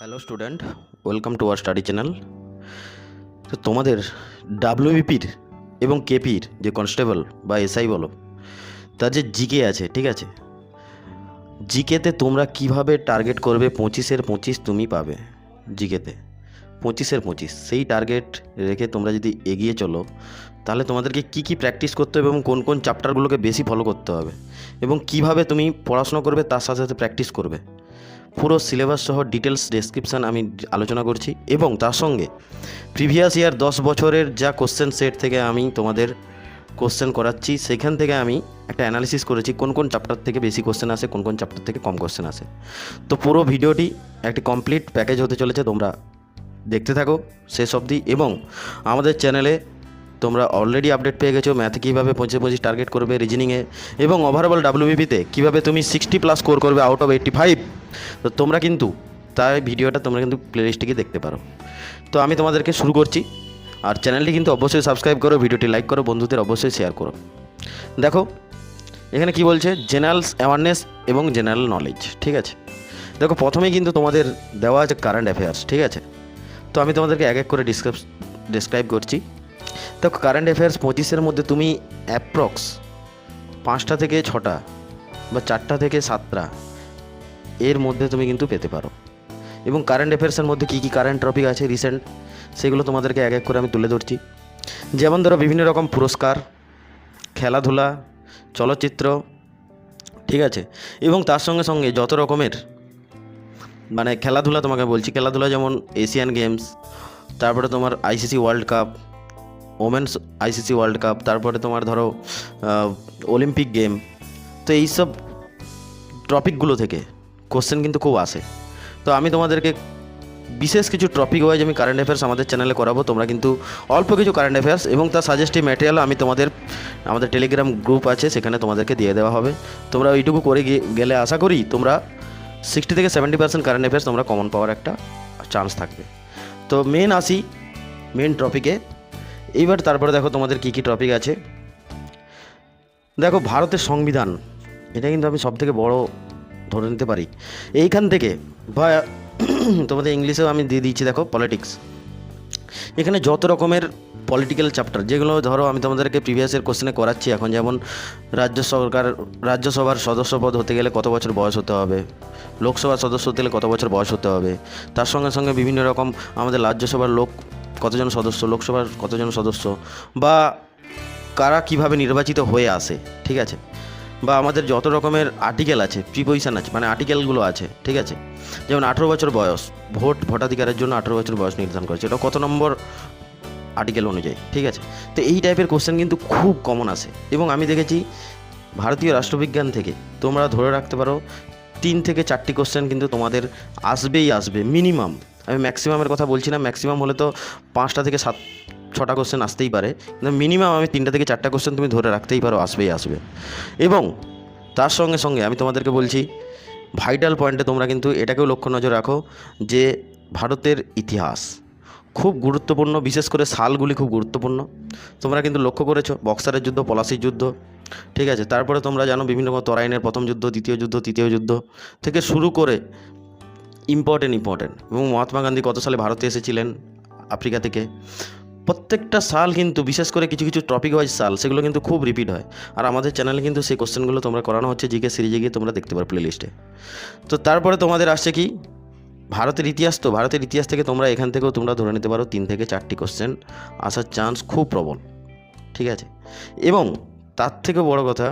Hello student welcome to our study channel তো তোমাদের ডাব্লিউবিপির এবং কেপির যে কনস্টেবল বা এসআই বলো, তার যে জিকে আছে, ঠিক আছে? জিকেতে তোমরা কীভাবে টার্গেট করবে? পঁচিশের পঁচিশ তুমি পাবে জিকেতে পঁচিশের পঁচিশ। সেই টার্গেট রেখে তোমরা যদি এগিয়ে চলো, তাহলে তোমাদেরকে কি কি প্র্যাকটিস করতে হবে এবং কোন কোন চ্যাপ্টারগুলোকে বেশি ফলো করতে হবে এবং কীভাবে তুমি পড়াশোনা করবে, তার সাথে সাথে প্র্যাকটিস করবে। পুরো সিলেবাস সহ ডিটেলস ডেসক্রিপশান আমি আলোচনা করছি এবং তার সঙ্গে প্রিভিয়াস ইয়ার দশ বছরের যা কোশ্চেন সেট থেকে আমি তোমাদের কোশ্চেন করাচ্ছি, সেখান থেকে আমি একটা অ্যানালিসিস করেছি কোন কোন চ্যাপ্টার থেকে বেশি কোশ্চেন আসে, কোন কোন চ্যাপ্টার থেকে কম কোশ্চেন আসে। তো পুরো ভিডিওটি একটি কমপ্লিট প্যাকেজ হতে চলেছে, তোমরা দেখতে থাকো শেষ অবধি এবং আমাদের চ্যানেলে তোমরা অলরেডি আপডেট পেয়ে গেছো ম্যাথে কীভাবে পঁচিশ পঁচিশ টার্গেট করবে রিজনিংয়ে এবং ওভারঅল ডাব্লিউবিপিতে কীভাবে তুমি সিক্সটি প্লাস স্কোর করবে আউট অফ এইট্টি ফাইভ তো তোমরা কিন্তু তাই ভিডিওটা তোমরা কিন্তু প্লেলিস্টে দেখতে পারো। তো আমি তোমাদেরকে শুরু করছি। আর চ্যানেলটি কিন্তু অবশ্যই সাবস্ক্রাইব করো, ভিডিওটি লাইক করো, বন্ধুদের অবশ্যই শেয়ার করো। দেখো, এখানে কি বলছে? জেনারেল অ্যাওয়ারনেস এবং জেনারেল নলেজ ঠিক আছে? দেখো, প্রথমেই কিন্তু তোমাদের দেওয়া আছে কারেন্ট অ্যাফেয়ার্স ঠিক আছে? তো আমি তোমাদেরকে এক এক করে ডিসক্রাইব ডিসক্রাইব করছি। দেখো কারেন্ট অ্যাফেয়ার্স পঁচিশের মধ্যে তুমি অ্যাপ্রক্স পাঁচটা থেকে ছটা বা চারটা থেকে সাতটা এর মধ্যে তুমি কিন্তু পেতে পারো। এবং কারেন্ট অ্যাফেয়ার্সের মধ্যে কী কী কারেন্ট টপিক আছে রিসেন্ট সেগুলো তোমাদেরকে এক এক করে আমি তুলে ধরছি। যেমন ধরো বিভিন্ন রকম পুরস্কার, খেলাধুলা, চলচ্চিত্র, ঠিক আছে? এবং তার সঙ্গে সঙ্গে যত রকমের মানে খেলাধুলা তোমাকে বলছি, খেলাধুলা যেমন এশিয়ান গেমস তারপরে তোমার ICC World Cup women's ICC World Cup তারপরে তোমার ধরো অলিম্পিক গেম তো এইসব টপিকগুলো থেকে কোশ্চেন কিন্তু খুব আসে তো আমি তোমাদেরকে বিশেষ কিছু টপিক ওয়াইজ আমি কারেন্ট অ্যাফেয়ার্স আমাদের চ্যানেলে করাবো, তোমরা কিন্তু অল্প কিছু কারেন্ট অ্যাফেয়ার্স এবং তার সাজেস্টিভ ম্যাটেরিয়াল আমি তোমাদের, আমাদের টেলিগ্রাম গ্রুপ আছে, সেখানে তোমাদেরকে দিয়ে দেওয়া হবে। তোমরা ওইটুকু করে গেলে আশা করি তোমরা সিক্সটি থেকে সেভেন্টি পার্সেন্ট কারেন্ট অ্যাফেয়ার্স তোমরা কমন পাওয়ার একটা চান্স থাকবে। তো মেন আসি মেন টপিকে এইবার তারপরে দেখো তোমাদের কী কী টপিক আছে। দেখো ভারতের সংবিধান, এটা কিন্তু আমি সব থেকে বড় ধরে নিতে পারি। এইখান থেকে বা তোমাদের ইংলিশেও আমি দিয়ে দিচ্ছি দেখো পলিটিক্স এখানে যত রকমের পলিটিক্যাল চ্যাপ্টার যেগুলো ধরো আমি তোমাদেরকে প্রিভিয়াসের কোশ্চেনে করাচ্ছি, এখন যেমন রাজ্য সরকার, রাজ্যসভার সদস্য পদ হতে গেলে কত বছর বয়স হতে হবে? লোকসভার সদস্য হতে গেলে কত বছর বয়স হতে হবে? তার সঙ্গে সঙ্গে বিভিন্ন রকম আমাদের রাজ্যসভার লোক কতজন সদস্য, লোকসভার কতজন সদস্য? বা কারা কীভাবে নির্বাচিত হয়ে আসে, ঠিক আছে? বা আমাদের যত রকমের আর্টিকেল আছে প্রিপোজিশন আছে মানে আর্টিকেলগুলো আছে, ঠিক আছে? যেমন আঠেরো বছর বয়স, ভোট ভোটাধিকারের জন্য আঠেরো বছর বয়স নির্ধারণ করেছে। এটা কত নম্বর আর্টিকেল অনুযায়ী, ঠিক আছে? তো এই টাইপের কোশ্চেন কিন্তু খুব কমন আসে এবং আমি দেখেছি ভারতীয় রাষ্ট্রবিজ্ঞান থেকে তোমরা ধরে রাখতে পারো, তিন থেকে চারটি কোশ্চেন কিন্তু তোমাদের আসবেই আসবে মিনিমাম আমি ম্যাক্সিমামের কথা বলছি না ম্যাক্সিমাম হলে তো পাঁচটা থেকে সাত ছটা কোশ্চেন আসতেই পারে। কিন্তু মিনিমাম আমি তিনটা থেকে চারটা কোশ্চেন তুমি ধরে রাখতেই পারো, আসবেই আসবে। এবং তার সঙ্গে সঙ্গে আমি তোমাদেরকে বলছি ভাইটাল পয়েন্টে তোমরা কিন্তু এটাকেও লক্ষ্য নজর রাখো যে ভারতের ইতিহাস খুব গুরুত্বপূর্ণ, বিশেষ করে সালগুলি খুব গুরুত্বপূর্ণ। তোমরা কিন্তু লক্ষ্য করেছ, বক্সারের যুদ্ধ, পলাশির যুদ্ধ, ঠিক আছে? তারপরে তোমরা জানো বিভিন্ন রকম তরাইনের প্রথম যুদ্ধ, দ্বিতীয় যুদ্ধ, তৃতীয় যুদ্ধ থেকে শুরু করে ইম্পর্টেন্ট ইম্পর্টেন্ট এবং মহাত্মা গান্ধী কত সালে ভারতে এসেছিলেন? আফ্রিকা থেকে। প্রত্যেকটা সাল কিন্তু, বিশেষ করে কিছু কিছু টপিক ওয়াইজ সাল, সেগুলো কিন্তু খুব রিপিট হয়। আর আমাদের চ্যানেলে কিন্তু সেই কোশ্চেনগুলো তোমরা করানো হচ্ছে জিকে সিরিজে গিয়ে তোমরা দেখতে পারো প্লেলিস্টে তো তারপরে তোমাদের আসছে কি? ভারতের ইতিহাস তো, ভারতের ইতিহাস থেকে তোমরা এখান থেকেও তোমরা ধরে নিতে পারো তিন থেকে চারটি কোশ্চেন আসার চান্স খুব প্রবল, ঠিক আছে? এবং তার থেকে বড় কথা,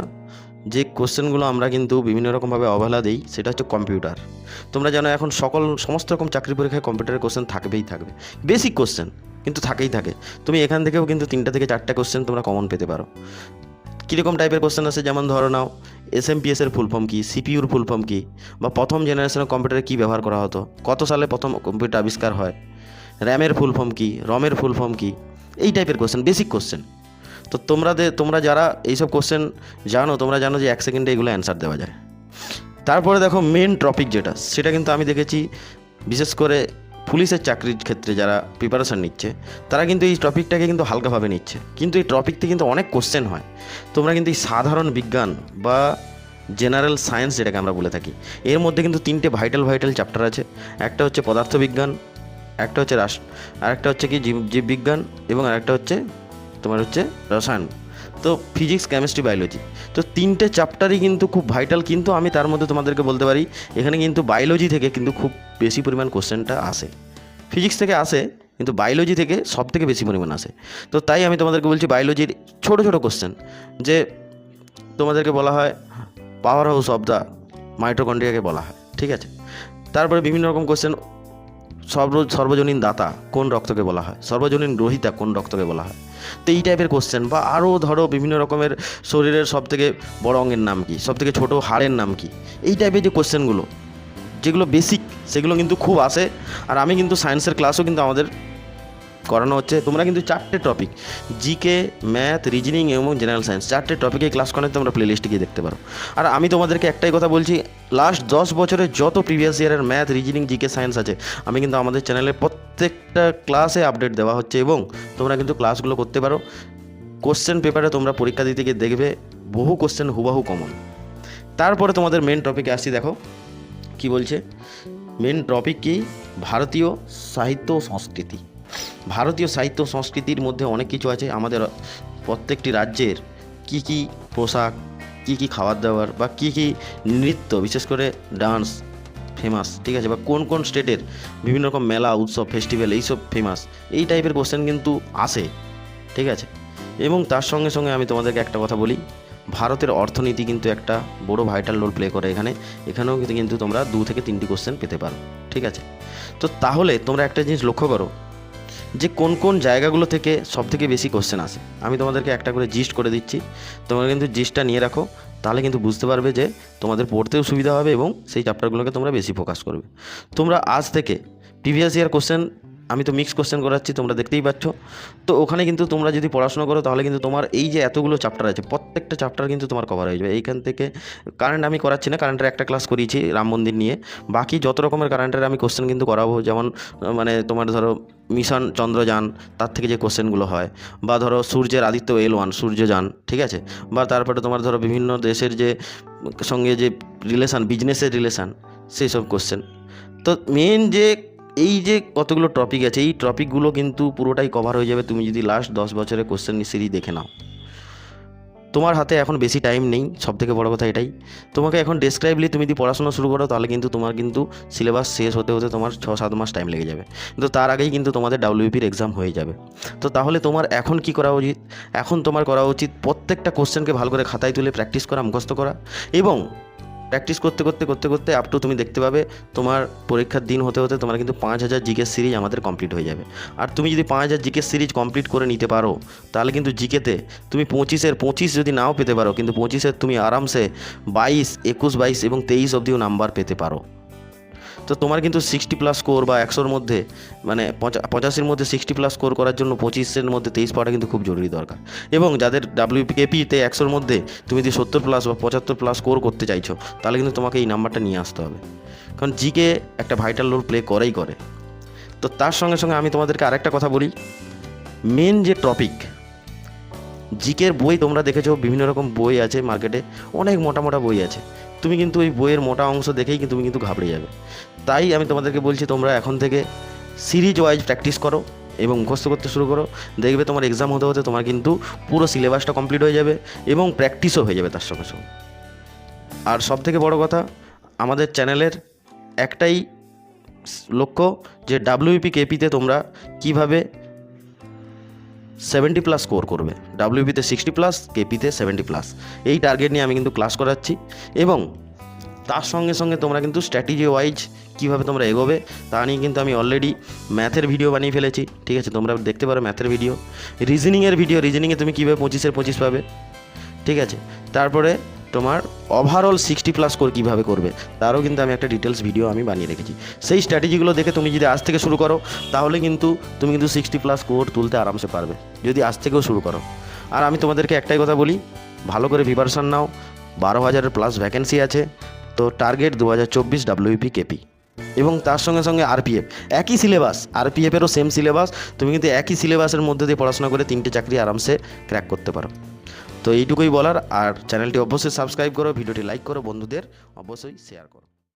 যে কোশ্চেনগুলো আমরা কিন্তু বিভিন্ন রকমভাবে অবহেলা দিই, সেটা হচ্ছে কম্পিউটার তোমরা জানো এখন সকল, সমস্ত রকম চাকরি পরীক্ষায় কম্পিউটারের কোশ্চেন থাকবেই থাকবে। বেসিক কোশ্চেন কিন্তু থাকেই থাকে। তুমি এখান থেকেও কিন্তু তিনটা থেকে চারটা কোশ্চেন তোমরা কমন পেতে পারো। কীরকম টাইপের কোশ্চেন আছে? যেমন ধরো নাও এস এম এর ফুল ফর্ম কী? সিপিউর ফুল ফর্ম কী? বা প্রথম জেনারেশনের কম্পিউটারে কী ব্যবহার করা হতো? কত সালে প্রথম কম্পিউটার আবিষ্কার হয়? র্যামের ফুল ফর্ম কী? রমের ফুল ফর্ম কী? এই টাইপের কোশ্চেন বেসিক কোশ্চেন তো তোমরা তোমরা যারা এইসব কোশ্চেন জানো, তোমরা জানো যে এক সেকেন্ডে এগুলো অ্যান্সার দেওয়া যায়। তারপরে দেখো মেন টপিক যেটা, সেটা কিন্তু আমি দেখেছি, বিশেষ করে পুলিশের চাকরির ক্ষেত্রে যারা প্রিপারেশান নিচ্ছে, তারা কিন্তু এই টপিকটাকে কিন্তু হালকাভাবে নিচ্ছে। কিন্তু এই টপিক থেকে কিন্তু অনেক কোশ্চেন হয়। তোমরা কিন্তু এই সাধারণ বিজ্ঞান বা জেনারেল সায়েন্স যেটাকে আমরা বলে থাকি, এর মধ্যে কিন্তু তিনটে ভাইটাল ভাইটাল চ্যাপ্টার আছে। একটা হচ্ছে পদার্থবিজ্ঞান, একটা হচ্ছে রাস আর একটা হচ্ছে কি জীব, জীববিজ্ঞান এবং আরেকটা হচ্ছে তোমার হচ্ছে রসায়ন। তো ফিজিক্স কেমিস্ট্রি বায়োলজি তো তিনটে চ্যাপ্টারই কিন্তু খুব ভাইটাল কিন্তু আমি তার মধ্যে তোমাদেরকে বলতে পারি, এখানে কিন্তু বায়োলজি থেকে কিন্তু খুব বেশি পরিমাণ কোশ্চেনটা আসে। ফিজিক্স থেকে আসে, কিন্তু বায়োলজি থেকে সব থেকে বেশি পরিমাণ আসে। তো তাই আমি তোমাদেরকে বলছি বায়োলজির ছোট ছোট কোশ্চেন যে তোমাদেরকে বলা হয় পাওয়ার হাউস অফ দ্য মাইটোকন্ড্রিয়াকে বলা হয়, ঠিক আছে? তারপরে বিভিন্ন রকম কোশ্চেন সর্ব, সর্বজনীন দাতা কোন রক্তকে বলা হয়? সর্বজনীন গ্রহিতা কোন রক্তকে বলা হয়? তো এই টাইপের কোশ্চেন বা আরও ধরো বিভিন্ন রকমের শরীরের সব থেকে বড় অঙ্গের নাম কি? সব থেকে ছোটো হাড়ের নাম কি? এই টাইপের যে কোশ্চেনগুলো যেগুলো বেসিক সেগুলো কিন্তু খুব আসে। আর আমি কিন্তু সায়েন্সের ক্লাসও কিন্তু আমাদের করানো হচ্ছে। তোমরা কিন্তু চারটে টপিক জিকে ম্যাথ রিজনিং এবং জেনারেল সায়েন্স চারটে টপিকে ক্লাস করানো তোমরা প্লে লিস্টে গিয়ে দেখতে পারো। আর আমি তোমাদেরকে একটাই কথা বলছি লাস্ট দশ বছরের যত প্রিভিয়াস ইয়ারের ম্যাথ রিজনিং জিকে সায়েন্স আছে, আমি কিন্তু আমাদের চ্যানেলে প্রত্যেকটা ক্লাসে আপডেট দেওয়া হচ্ছে এবং তোমরা কিন্তু ক্লাসগুলো করতে পারো। কোশ্চেন পেপারে তোমরা পরীক্ষা দিতে গিয়ে দেখবে, বহু কোশ্চেন হুবাহু কমন তারপরে তোমাদের মেন টপিকে আসছি, দেখো। কি বলছে? মেন টপিক কি? ভারতীয় সাহিত্য সংস্কৃতি। ভারতীয় সাহিত্য সংস্কৃতির মধ্যে অনেক কিছু আছে। আমাদের প্রত্যেকটি রাজ্যের কি কি পোশাক, কি কি খাবার দাবার বা কি কি নৃত্য, বিশেষ করে ডান্স ফেমাস ঠিক আছে? বা কোন কোন স্টেটের বিভিন্ন রকম মেলা, উৎসব ফেস্টিভ্যাল এইসব ফেমাস এই টাইপের কোশ্চেন কিন্তু আসে, ঠিক আছে? এবং তার সঙ্গে সঙ্গে আমি তোমাদেরকে একটা কথা বলি, ভারতের অর্থনীতি কিন্তু একটা বড় ভাইটাল রোল প্লে করে এখানে, এখানেও কিন্তু তোমরা দু থেকে তিনটি কোশ্চেন পেতে পারো, ঠিক আছে? তো তাহলে তোমরা একটা জিনিস লক্ষ্য করো যে কোন কোন জায়গাগুলো থেকে সব থেকে বেশি কোশ্চেন আসে। আমি তোমাদেরকে একটা করে জিস্ট করে দিচ্ছি। তোমরা কিন্তু জিস্টটা নিয়ে রাখো, তাহলে কিন্তু বুঝতে পারবে যে তোমাদের পড়তেও সুবিধা হবে এবং সেই চ্যাপ্টারগুলোকে তোমরা বেশি ফোকাস করবে। তোমরা আজ থেকে প্রিভিয়াস ইয়ার কোশ্চেন আমি তো মিক্স কোশ্চেন করাচ্ছি, তোমরা দেখতেই পাচ্ছ। তো ওখানে কিন্তু তোমরা যদি পড়াশোনা করো, তাহলে কিন্তু তোমার এই যে এতগুলো চ্যাপ্টার আছে, প্রত্যেকটা চ্যাপ্টার কিন্তু তোমার কভার হয়ে যাবে। এইখান থেকে কারেন্ট আমি করাচ্ছি না কারেন্টের একটা ক্লাস করিয়েছি রাম মন্দির নিয়ে। বাকি যত রকমের কারেন্টের আমি কোশ্চেন কিন্তু করাবো, যেমন মানে তোমার ধরো মিশন চন্দ্রযান, তার থেকে যে কোশ্চেনগুলো হয়, বা ধরো সূর্যের আদিত্য এল ওয়ান সূর্যযান, ঠিক আছে? বা তারপরে তোমার ধরো বিভিন্ন দেশের যে সঙ্গে যে রিলেশান বিজনেসের রিলেশান সেই সব কোশ্চেন তো মেন যে এই যে কতগুলো টপিক আছে, এই টপিকগুলো কিন্তু পুরোটাই কভার হয়ে যাবে তুমি যদি লাস্ট দশ বছরের কোশ্চেন সিরিজ দেখে নাও। তোমার হাতে এখন বেশি টাইম নেই সব থেকে বড় কথা এটাই। তোমাকে এখন ডেসক্রাইবলি তুমি যদি পড়াশোনা শুরু করো, তাহলে কিন্তু তোমার কিন্তু সিলেবাস শেষ হতে হতে তোমার ছ সাত মাস টাইম লেগে যাবে। কিন্তু তার আগেই কিন্তু তোমাদের ডাব্লিউপির এক্সাম হয়ে যাবে। তো তাহলে তোমার এখন কি করা উচিত? এখন তোমার করা উচিত প্রত্যেকটা কোশ্চেনকে ভালো করে খাতায় তুলে প্র্যাকটিস করা, মুখস্থ করা। এবং প্র্যাকটিস করতে করতে করতে করতে আপ টু তুমি দেখতে পাবে তোমার পরীক্ষার দিন হতে হতে তোমার কিন্তু পাঁচ হাজার জিকের সিরিজ আমাদের কমপ্লিট হয়ে যাবে। আর তুমি যদি পাঁচ হাজার জিকের সিরিজ কমপ্লিট করে নিতে পারো, তাহলে কিন্তু জিকেতে তুমি পঁচিশের, পঁচিশ যদি নাও পেতে পারো, কিন্তু পঁচিশের তুমি আরামসে বাইশ, একুশ, বাইশ এবং তেইশ অবধিও নাম্বার পেতে পারো। তো তোমার কিন্তু সিক্সটি প্লাস স্কোর বা একশোর মধ্যে মানে পঁচা- পঁচাশির মধ্যে সিক্সটি প্লাস স্কোর করার জন্য পঁচিশের মধ্যে তেইশ পাওয়াটা কিন্তু খুব জরুরি দরকার। এবং যাদের ডাব্লিউপিকেপিতে একশোর মধ্যে তুমি যদি সত্তর প্লাস বা পঁচাত্তর প্লাস স্কোর করতে চাইছো, তাহলে কিন্তু তোমাকে এই নাম্বারটা নিয়ে আসতে হবে। কারণ জিকে একটা ভাইটাল রোল প্লে করেই করে। তো তার সঙ্গে সঙ্গে আমি তোমাদেরকে আরেকটা কথা বলি। মেন যে টপিক জিকের বই তোমরা দেখেছ, বিভিন্ন রকম বই আছে মার্কেটে অনেক মোটা মোটা বই আছে। তুমি কিন্তু ওই বইয়ের মোটা অংশ দেখেই কিন্তু তুমি কিন্তু ঘাবড়ে যাবে। তাই আমি তোমাদেরকে বলছি, তোমরা এখন থেকে সিরিজ ওয়াইজ প্র্যাকটিস করো এবং মুখস্থ করতে শুরু করো। দেখবে তোমার এক্সাম হতে হতে তোমার কিন্তু পুরো সিলেবাসটা কমপ্লিট হয়ে যাবে এবং প্র্যাকটিসও হয়ে যাবে তার সঙ্গে সঙ্গে। আর সব থেকে বড় কথা, আমাদের চ্যানেলের একটাই লক্ষ্য যে ডাব্লিউপি কেপিতে তোমরা কীভাবে সেভেন্টি প্লাস স্কোর করবে। ডাব্লিউপিতে সিক্সটি প্লাস কেপিতে সেভেন্টি প্লাস এই টার্গেট নিয়ে আমি কিন্তু ক্লাস করাচ্ছি। এবং তার সঙ্গে সঙ্গে তোমরা কিন্তু স্ট্র্যাটেজি ওয়াইজ কীভাবে তোমরা এগোবে, তা নিয়ে কিন্তু আমি অলরেডি ম্যাথের ভিডিও বানিয়ে ফেলেছি। ঠিক আছে, তোমরা দেখতে পারো ম্যাথের ভিডিও রিজনিংয়ের ভিডিও রিজনিংয়ে তুমি কীভাবে পঁচিশের পঁচিশ পাবে। ঠিক আছে, তারপরে তোমার ওভারঅল সিক্সটি প্লাস স্কোর কীভাবে করবে, তারও কিন্তু আমি একটা ডিটেলস ভিডিও আমি বানিয়ে রেখেছি। সেই স্ট্র্যাটেজিগুলো দেখে তুমি যদি আজ থেকে শুরু করো, তাহলে কিন্তু তুমি কিন্তু সিক্সটি প্লাস স্কোর তুলতে আরামসে পারবে, যদি আজ থেকেও শুরু করো। আর আমি তোমাদেরকে একটাই কথা বলি, ভালো করে প্রিপারেশান নাও, বারো হাজারের প্লাস ভ্যাকেন্সি আছে, তো টার্গেট দু হাজার চব্বিশ ডাব্লিউপি কেপি এবং তার সঙ্গে সঙ্গে আরপিএফ একই সিলেবাস আরপিএফেরও সেম সিলেবাস তুমি কিন্তু একই সিলেবাসের মধ্যে দিয়ে পড়াশোনা করে তিনটে চাকরি আরামসে ক্র্যাক করতে পারো। তো এইটুকুই বলার, আর চ্যানেলটি অবশ্যই সাবস্ক্রাইব করো, ভিডিওটি লাইক করো, বন্ধুদের অবশ্যই শেয়ার করো।